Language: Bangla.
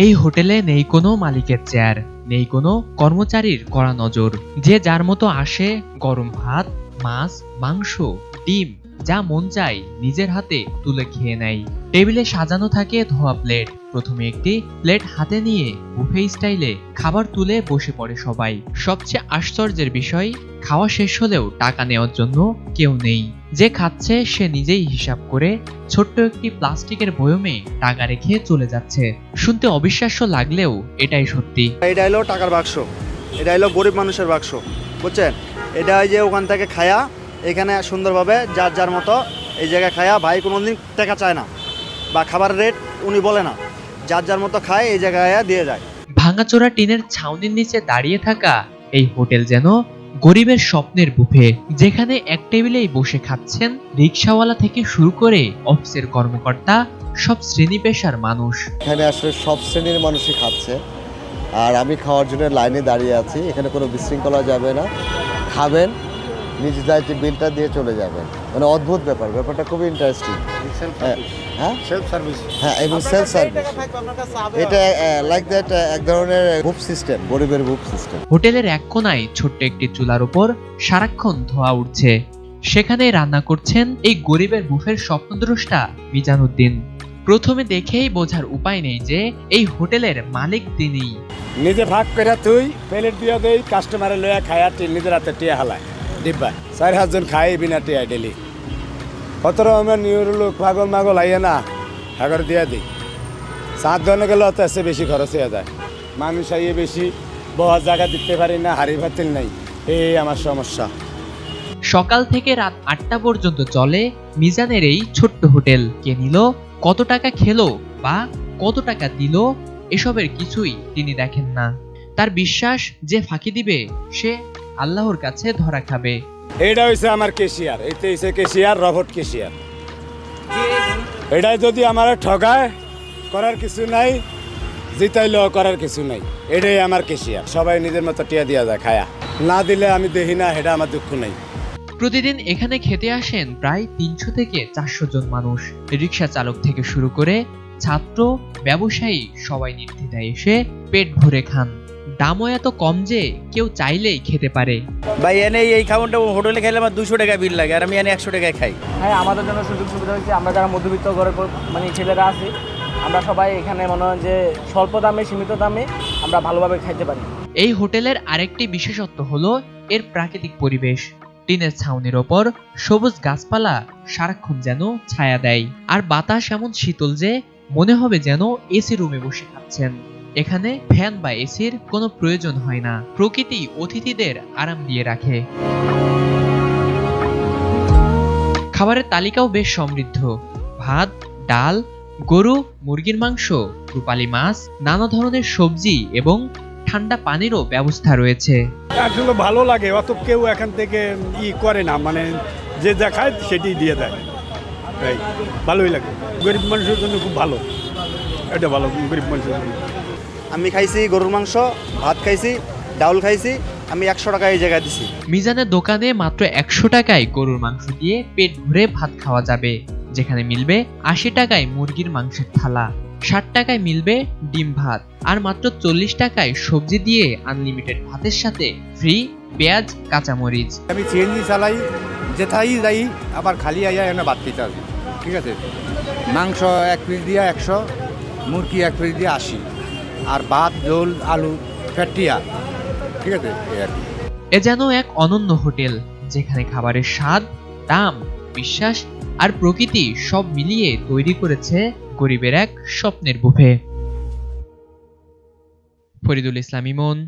এই হোটেলে নেই কোনো মালিকের চেয়ার, নেই কোনো কর্মচারীর কড়া নজর। যে যার মতো আসে গরম ভাত মাছ, মাংস, ডিম, যা মন চাই নিজের হাতে তুলে খেয়ে নেয়। টেবিলে সাজানো থাকে ধোয়া প্লেট। প্রথমে একটি প্লেট হাতে নিয়ে বুফে স্টাইলে খাবার তুলে বসে পড়ে সবাই। সবচেয়ে আশ্চর্যের বিষয়, খাওয়া শেষ হলেও টাকা নেওয়ার জন্য কেউ নেই। যে খাচ্ছে, সে নিজেই হিসাব করে ছোট্ট একটি প্লাস্টিকের বয়মে টাকা রেখে চলে যাচ্ছে। শুনতে অবিশ্বাস্য লাগলেও এটাই সত্যি। এটা হলো টাকার বাক্স। এটা হলো গরিব মানুষের বাক্স। বুঝছেন? এটা ওই যে ওখান থেকে খায়া এখানে সুন্দরভাবে যার যার মতো এই জায়গায় খায়া ভাই কোনোদিন টাকা চায় না বা খাবার রেট উনি বলে না। যার যার মতো খায় এই জায়গায় দিয়ে যায়। ভাঙাচোরা টিনের ছাউনির নিচে দাঁড়িয়ে থাকা এই হোটেল যেন গরিবের স্বপ্নের বুফে যেখানে এক টেবিলেই বসে খাচ্ছেন রিক্সাওয়ালা থেকে শুরু করে অফিসের কর্মকর্তা সব শ্রেণি পেশার মানুষ। এখানে আসলে সব শ্রেণির মানুষই খাচ্ছে। আর আমি খাওয়ার জন্য লাইনে দাঁড়িয়ে আছি এখানে কোনো বিশৃঙ্খলা যাবে না। খাবেন নিজে দায়িত্বে বিলটা দিয়ে চলে যাবেন। মানে অদ্ভুত ব্যাপার ব্যাপারটা খুবই ইন্টারেস্টিং হ্যাঁ সেলফ সার্ভিস হ্যাঁ এবং সেলফ সার্ভিস এটা লাইক দ্যাট এক ধরনের বুফ সিস্টেম গরিবের বুফ সিস্টেম হোটেলের এক কোনায় ছোট্ট একটি চুলার উপর সারাক্ষণ ধোয়া উঠছে। সেখানে রান্না করছেন এই গরিবের বুফের স্বপ্নদ্রষ্টা মিজানুদ্দিন। প্রথমে দেখেই বোঝার উপায় নেই যে এই হোটেলের মালিক তিনিই নিজে ভাগ করে তুই প্লেট দিয়ে দেই কাস্টমারে লয়া খায়া নিজের হাতে টিয়া হালায়। ডিব্বা চার হাতজন খাই বিনা টিয়া ডেলি। কত রকমের নিউর লোক পাগল মাগল আইয়ে না হাগর দিয়া দিই। সাত জনে গেলে অত এসে বেশি খরচ হয়ে যায়। মানুষ আইয়ে বেশি বহার জায়গা দিতে পারি না হাড়ি ভাতিল নাই। এই আমার সমস্যা। সকাল থেকে রাত আটটা পর্যন্ত চলে মিজানের এই ছোট্ট হোটেল। কে নিল? কত টাকা খেলো বা কত টাকা দিল, এসবের কিছুই তিনি দেখেন না। তার বিশ্বাস যে ফাঁকি দিবে, সে আল্লাহর কাছে ধরা খাবে। এইটা হয়েছে আমার কেশিয়ার এইটা হয়েছে কেশিয়ার রবট কেশিয়ার। এটাই যদি আমার ঠগায়, করার কিছু নাই, জিতাইলেও করার কিছু নাই। এটাই আমার কেশিয়ার, সবাই নিজের মতো টিয়া দিয়া যায়, খায়া। না দিলে আমি দেখি না এটা আমার দুঃখ নেই। প্রতিদিন এখানে খেতে আসেন প্রায় তিনশো থেকে চারশো জন মানুষ। রিক্সা চালক থেকে শুরু করে ছাত্র ব্যবসায়ী সবাই নির্দ্বিধায় এসে পেট ভরে খান। দামও এত কম যে কেউ চাইলেই খেতে পারে। ভাই এনে এই খাবারটা হোটেলে খাইলে আমার দুশো টাকা বিল লাগে আর আমি এনে একশো টাকায় খাই। হ্যাঁ আমাদের জন্য সুযোগ সুবিধা হয়েছে। আমরা যারা মধ্যবিত্ত ঘরে মানে ছেলেরা আছি আমরা সবাই এখানে মনে হয় যে স্বল্প দামে সীমিত দামে আমরা ভালোভাবে খাইতে পারি। এই হোটেলের আরেকটি বিশেষত্ব হলো এর প্রাকৃতিক পরিবেশ। টিনের ছাউনির ওপর সবুজ গাছপালা সারাক্ষণ যেন ছায়া দেয়। আর বাতাস এমন শীতল যে মনে হবে যেন এসি রুমে বসে খাচ্ছেন। এখানে ফ্যান বা এসির কোনো প্রয়োজন হয় না। প্রকৃতি অতিথিদের আরাম দিয়ে রাখে। খাবারের তালিকাও বেশ সমৃদ্ধ। ভাত, ডাল, গরু, মুরগির মাংস, রূপালী মাছ, নানা ধরনের সবজি এবং ঠান্ডা পানিরও ব্যবস্থা রয়েছে। আসলে ভালো লাগে অত কেউ এখান থেকে ই করে না মানে যে যা খায় সেটি দিয়ে দেয়। এই ভালোই লাগে। গরিব মানুষের জন্য খুব ভালো। এটা ভালো গরিব মানুষের জন্য। আমি খাইছি গরুর মাংস ভাত খাইছি ডাউল খাইছি আমি একশো টাকা এই জায়গায় দিছি। মিজানের দোকানে মাত্র একশো টাকায় গরুর মাংস দিয়ে পেট ভরে ভাত খাওয়া যাবে যেখানে মিলবে আশি টাকায় মুরগির মাংসের থালা। ষাট টাকায় মিলবে ডিম ভাত আর মাত্র চল্লিশ টাকায় সবজি দিয়ে আনলিমিটেড ভাতের সাথে ফ্রি পেঁয়াজ কাঁচামরিচ। আমি সিএনজি চালাই যেথাই যাই আবার খালি আইয়া এনে বাদ দিতে হবে। ঠিক আছে? মাংস এক পিস দিয়ে একশো মুরগি এক পিস দিয়ে আশি। আর ভাত ঝোল আলু ফেটিয়া। ঠিক আছে? এ যেন এক অনন্য হোটেল যেখানে খাবারের স্বাদ দাম বিশ্বাস আর প্রকৃতি সব মিলিয়ে তৈরি করেছে গরিবের এক স্বপ্নের বুফে। ফরিদুল ইসলাম ইমন